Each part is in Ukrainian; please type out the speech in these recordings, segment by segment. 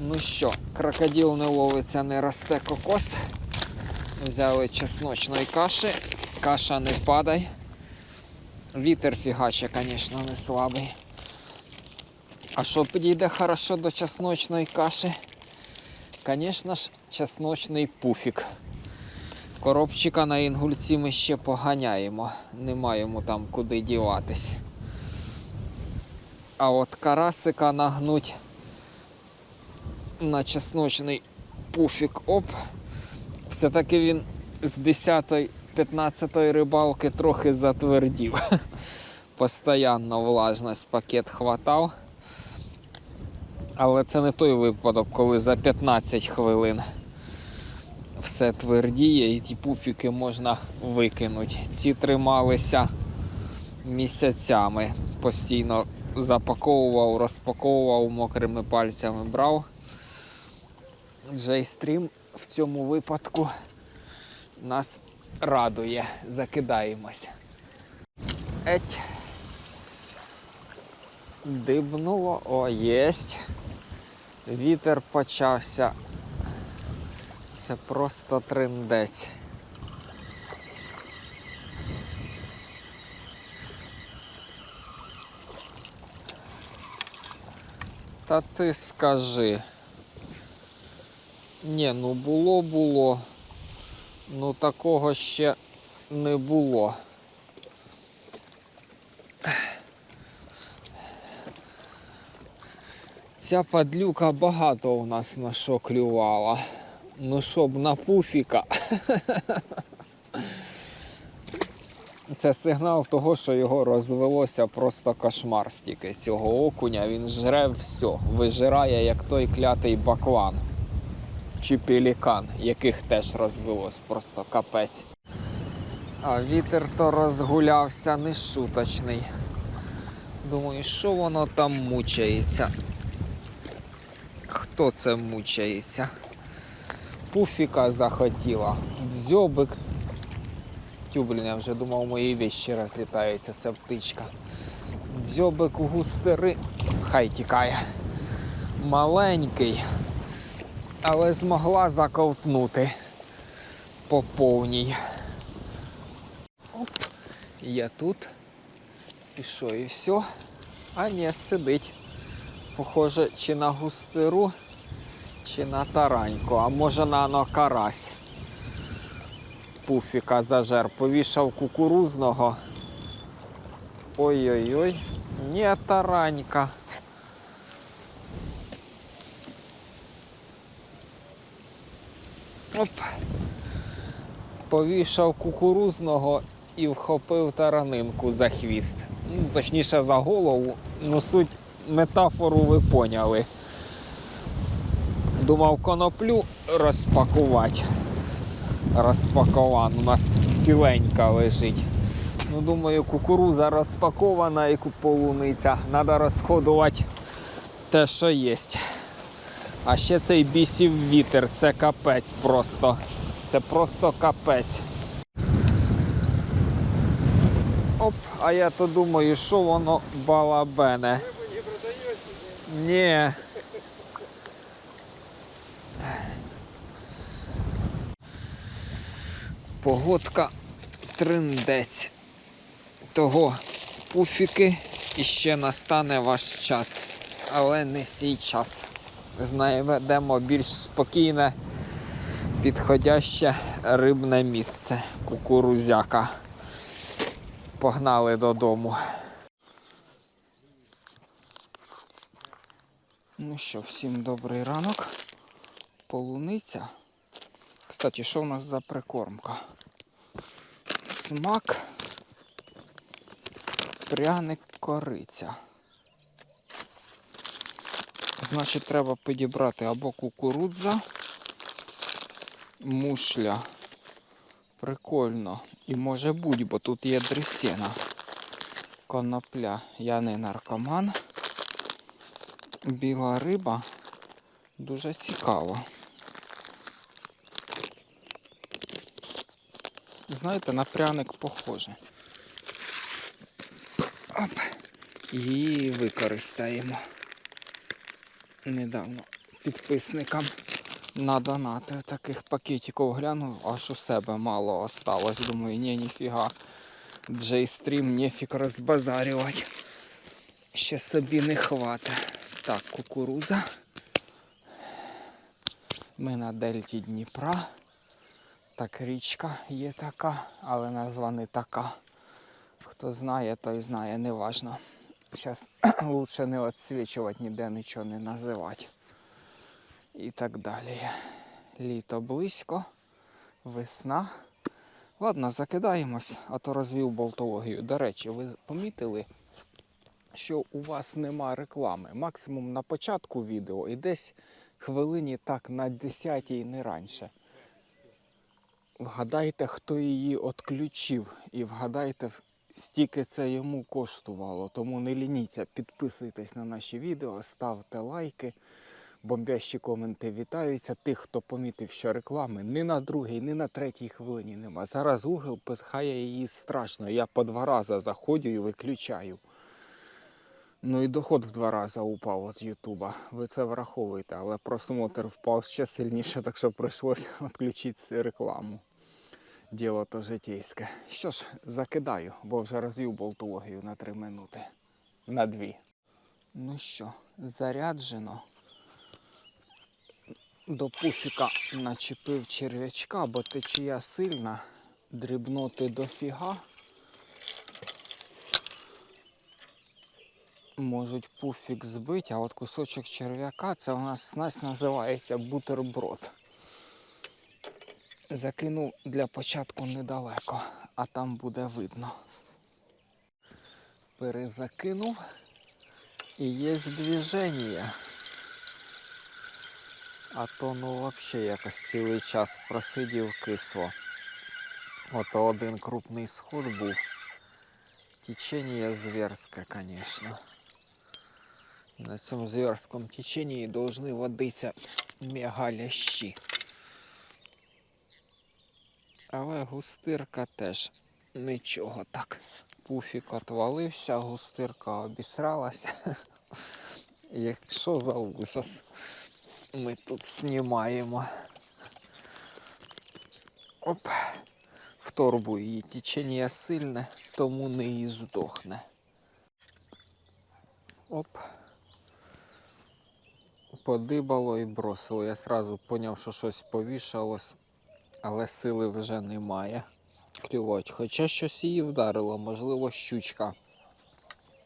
Ну що, крокодил не ловиться, не росте кокос. Взяли чесночної каші. Каша не падай. Вітер фігаче, звісно, не слабий. А що підійде хорошо до чесночної каші? Звісно ж, чесночний пуфік. Коробчика на інгульці ми ще поганяємо. Нема йому там куди діватись. А от карасика нагнуть на чесночний пуфік оп. Все-таки він з 10-15 рибалки трохи затвердів. Постоянно влажність пакет хватав. Але це не той випадок, коли за 15 хвилин все твердіє і ті пуфіки можна викинути. Ці трималися місяцями. Постійно запаковував, розпаковував мокрими пальцями брав. Джейстрім в цьому випадку нас радує. Закидаємось. Еть. Дибнуло, о, єсть. Вітер почався. Це просто триндець. Та ти скажи. Ні, ну було було. Ну такого ще не було. Ця падлюка багато у нас на що клювала. Ну щоб на пуфіка. Це сигнал того, що його розвелося просто кошмар стільки цього окуня. Він жре все, вижирає, як той клятий баклан чи пелікан, яких теж розвелось, просто капець. А вітер то розгулявся нешуточний. Думаю, що воно там мучається? Хто це мучається? Пуфіка захотіла. Дзьобик. Тю, я вже думав, мої вещі розлітаються, ця птичка. Дзьобик у густери. Хай тікає. Маленький, але змогла заковтнути по повній. Оп, я тут. І що, і все? А ні, сидить. Похоже, чи на густеру, чи на тараньку, а може на на карась. Пуфіка зажер. Повішав кукурузного. Ой-ой-ой, не таранька. Оп. Повішав кукурузного і вхопив таранинку за хвіст. Ну, точніше за голову. Ну, суть метафору ви поняли. Думав коноплю розпакувати. Розпакован. У нас стіленька лежить. Ну, думаю, кукуруза розпакована і полуниця. Треба розходувати те, що є. А ще цей бісів вітер, це капець просто. Це просто капець. Оп, а я то думаю, що воно балабене. Ні. Погодка триндець. Того пуфіки і ще настане ваш час. Але не сій час. Знайдемо більш спокійне, підходяще рибне місце. Кукурузяка. Погнали додому. Ну що, всім добрий ранок. Полуниця. Кстати, що в нас за прикормка? Смак, пряник кориця. Значить, треба підібрати або кукурудза, мушля. Прикольно. І може бути, бо тут є дресена. Конопля. Я не наркоман. Біла риба. Дуже цікаво. Знаєте, на пряник похоже. Оп. Її використаємо. Недавно підписникам надонатив таких пакетиків. Глянув, аж у себе мало осталось. Думаю, ні, ніфіга. Джейстрім нефік розбазарювати. Ще собі не хватить. Так, кукуруза. Ми на дельті Дніпра. Так, річка є така, але назва не така. Хто знає, той знає, неважно. Зараз лучше не відсвічувати, ніде нічого не називати. І так далі. Літо близько, весна. Ладно, закидаємось, а то розвів болтологію. До речі, ви помітили, що у вас нема реклами. Максимум на початку відео і десь хвилині так на 10 не раніше. Вгадайте, хто її відключив, і вгадайте, стільки це йому коштувало. Тому не лініться, підписуйтесь на наші відео, ставте лайки. Бомбящі коменти вітаються. Тих, хто помітив, що реклами ні на другій, ні на третій хвилині нема. Зараз Google пихає її страшно. Я по два рази заходжу і виключаю. Ну і доход в два рази упав від Ютуба. Ви це враховуєте, але просмотр впав ще сильніше, так що прийшлося відключити рекламу. Діло то житейське. Що ж, закидаю, бо вже розвів болтологію на три минути. На дві. Ну що, заряджено. До пуфіка начепив черв'ячка, бо течія сильна, дрібноти дофіга. Можуть пуфік збити, а от кусочок черв'яка це у нас снасть називається бутерброд. Закинув для початку недалеко, а там буде видно. Перезакинув і є движення. А то ну взагалі якось цілий час просидів кисло. Ото один крупний сход був. Течение зверське, звісно. На цьому зверському теченні должны водитися мегалящі. Але густирка теж нічого так. Пуфік отвалився, густирка обісралася. Якщо за ужас ми тут знімаємо. Оп. В торбу її течення сильне, тому не і здохне. Оп. Подибало і бросило. Я сразу поняв, що щось повішалось, але сили вже немає. Клювать. Хоча щось її вдарило, можливо, щучка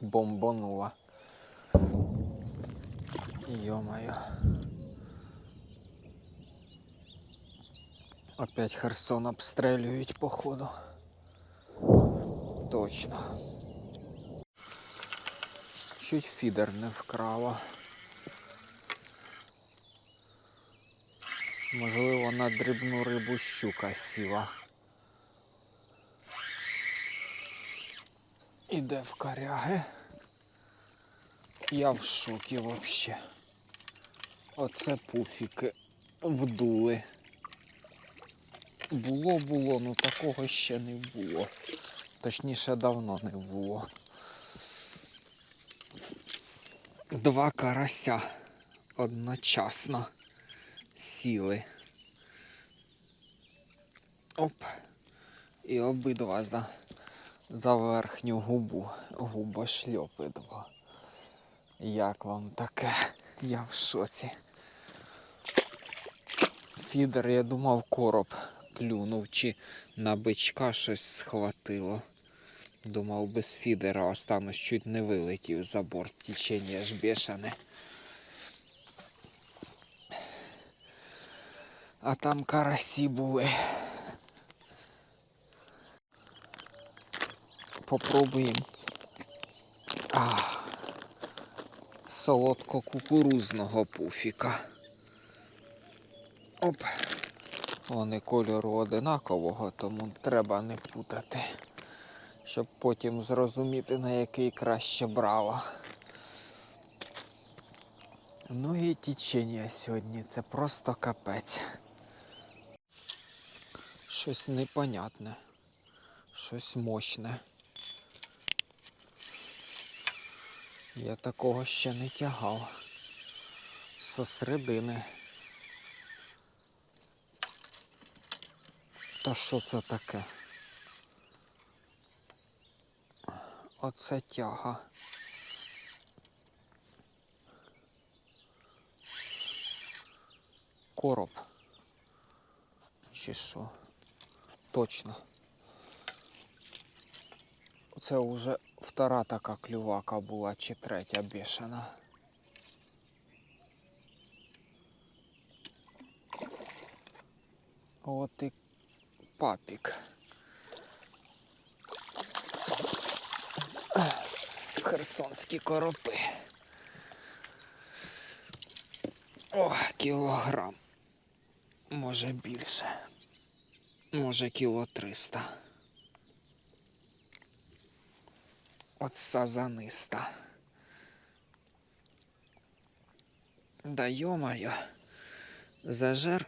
бомбанула. Йо-моє. Опять Херсон обстрілюють, походу. Точно. Чуть фідер не вкрала. Можливо, на дрібну рибу щука сіла. Іде в коряги. Я в шокі вообще. Оце пуфіки вдули. Було, було, ну такого ще не було. Точніше, давно не було. Два карася одночасно сіли. Оп. І обидва за, за верхню губу. Губошльопи два. Як вам таке? Я в шоці. Фідер, я думав, короб клюнув чи на бичка щось схватило. Думав, без фідера останусь чуть не вилетів за борт. Течення ж бешене. А там карасі були. Попробуємо. Солодко-кукурузного пуфіка. Оп. Вони кольору одинакового, тому треба не путати, щоб потім зрозуміти, на який краще брало. Ну і тічення сьогодні це просто капець. Щось непонятне, щось мощне. Я такого ще не тягав. Со середини. Та що це таке? Оце тяга. Короб. Чи що? Точно. Це вже втора така клювака була, чи третя бішена. От і папік. Херсонські коропи. О, кілограм. Може більше. Може кіло триста. От сазаниста. Да йомаю. Зажер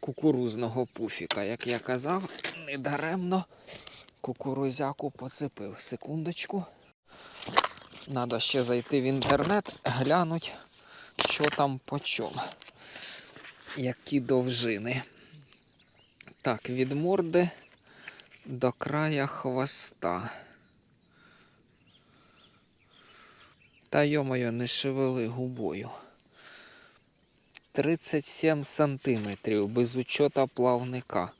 кукурузного пуфіка, як я казав, недаремно кукурузяку поцепив. Секундочку. Надо ще зайти в інтернет, глянуть, що там по чому. Які довжини. Так, від морди до края хвоста. Та йомою, не шевели губою. 37 сантиметрів без учета плавника.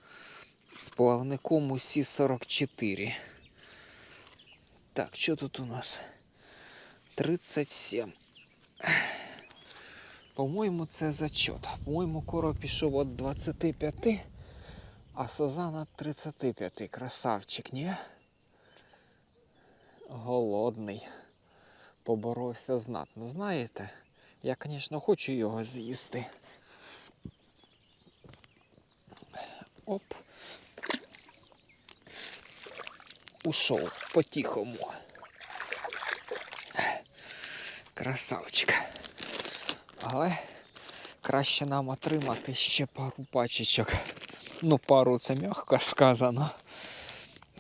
З плавником усі 44. Так, що тут у нас? 37. По-моєму, це зачет. По-моєму, коро пішов від 25, а сазан від 35. Красавчик, ні? Голодний. Поборовся знатно. Знаєте? Я, звісно, хочу його з'їсти. Оп. Ушов по-тихому. Красавчик. Але краще нам отримати ще пару пачечок. Ну, пару це м'яко сказано.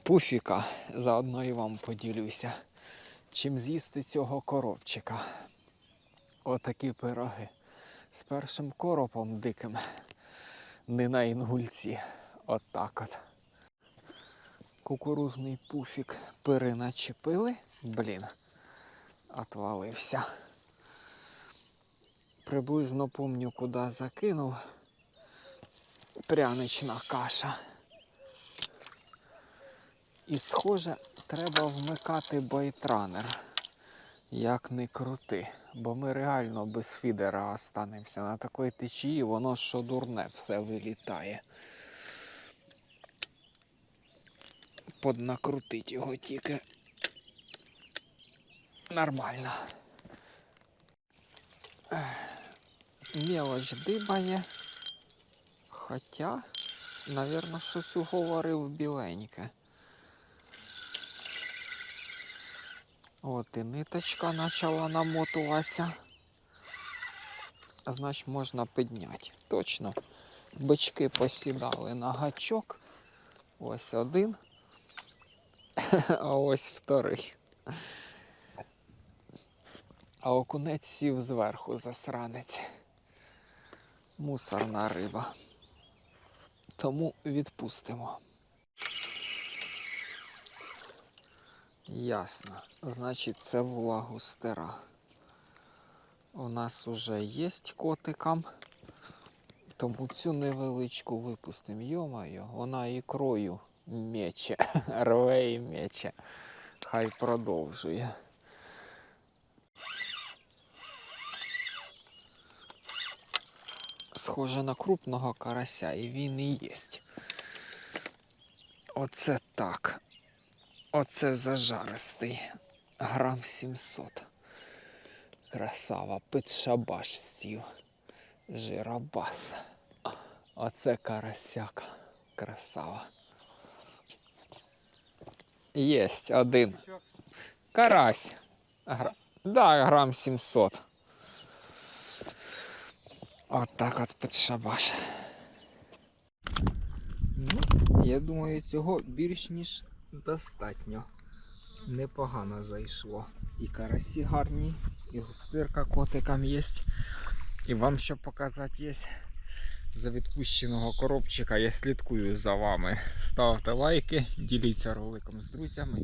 Пуфіка. Заодно і вам поділюся. Чим з'їсти цього коробчика. Отакі пироги. З першим коропом диким. Не на інгульці. От от. Кукурузний пуфік переначепили. Блін. Отвалився. Приблизно помню, куди закинув. Прянична каша. І схоже, треба вмикати байтранер. Як не крути. Бо ми реально без фідера останемося. На такій течії воно що дурне все вилітає. Поднакрутить його тільки. Нормально. Ех, Мелоч дибає. Хоча, навірно, щось уговорив біленьке. От і ниточка почала намотуватися. Значить можна підняти. Точно. Бички посідали на гачок. Ось один. А ось вторий. А окунець сів зверху засранець. Мусорна риба. Тому відпустимо. Ясно. Значить, це влагустера. У нас уже є котикам. Тому цю невеличку випустимо. Йомаю, вона ікрою мече, рве і мече. Хай продовжує. Схоже на крупного карася, і він і єсть. Оце так. Оце зажаристий. Грам 700. Красава, під шабаш сів. Жиробас. Оце карасяка. Красава. Єсть один. Карась. Гра... Да, грам 700. От так от під шабаш. Ну, я думаю, цього більш ніж достатньо. Непогано зайшло. І карасі гарні, і густирка котикам є. І вам що показати є. За відпущеного коробчика я слідкую за вами. Ставте лайки, діліться роликом з друзями.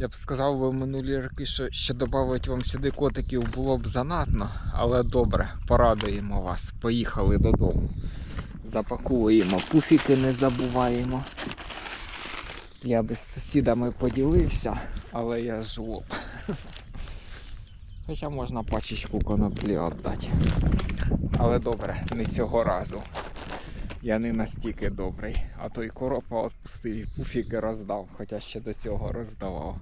Я б сказав би минулі роки, що ще додати вам сюди котиків було б занадто, але добре, порадуємо вас. Поїхали додому. Запаковуємо пуфіки, не забуваємо. Я би з сусідами поділився, але я жлоб. Хоча можна пачечку коноплі віддати. Але добре, не цього разу. Я не настільки добрий. А той коропа відпустив і пуфіки роздав, хоча ще до цього роздавав.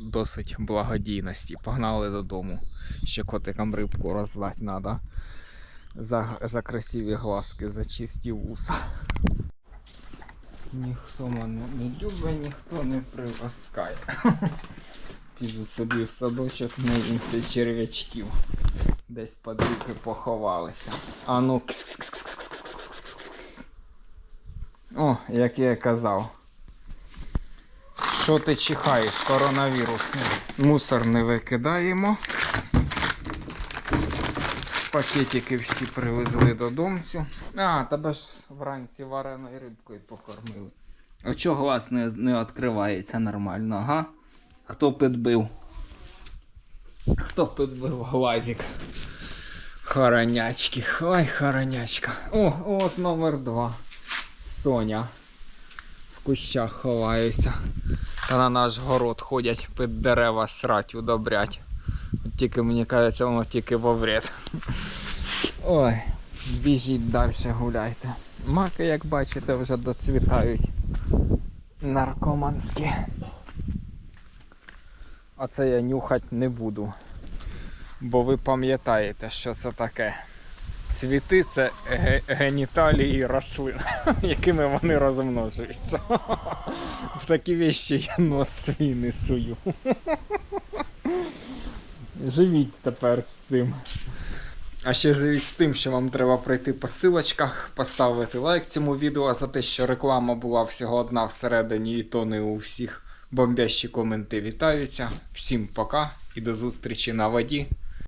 Досить благодійності. Погнали додому. Ще котикам рибку роздати треба. За, за красиві глазки, за чисті вуса. Ніхто мене не любить, ніхто не приласкає. Піду собі в садочок, наїмся черв'ячків. Десь подруги поховалися. А ну. кс-кс-кс-кс-кс-кс-кс. О, як я казав. Що ти чихаєш, коронавірусний? Мусор не викидаємо. Пакетики всі привезли додомцю. А, тебе ж вранці вареною рибкою покормили. А чого глаз не, не відкривається нормально, ага? Хто підбив? Хто підбив глазик? Хоронячки. Ой, хоронячка. О, от номер два. Соня. В кущах ховаюся. Та на наш город ходять під дерева срать, удобрять. От Тільки мені кажеться, воно тільки во вред. Ой, біжіть далі гуляйте. Маки, як бачите, вже доцвітають. Наркоманські. А це я нюхати не буду. Бо ви пам'ятаєте, що це таке. Цвіти це ге- геніталії рослин, якими вони розмножуються. В такі вещі я нос свій не сую. Живіть тепер з цим. А ще живіть з тим, що вам треба пройти по силочках, поставити лайк цьому відео за те, що реклама була всього одна всередині, і то не у всіх. Бомбящі коменти вітаються. Всім пока і до зустрічі на воді.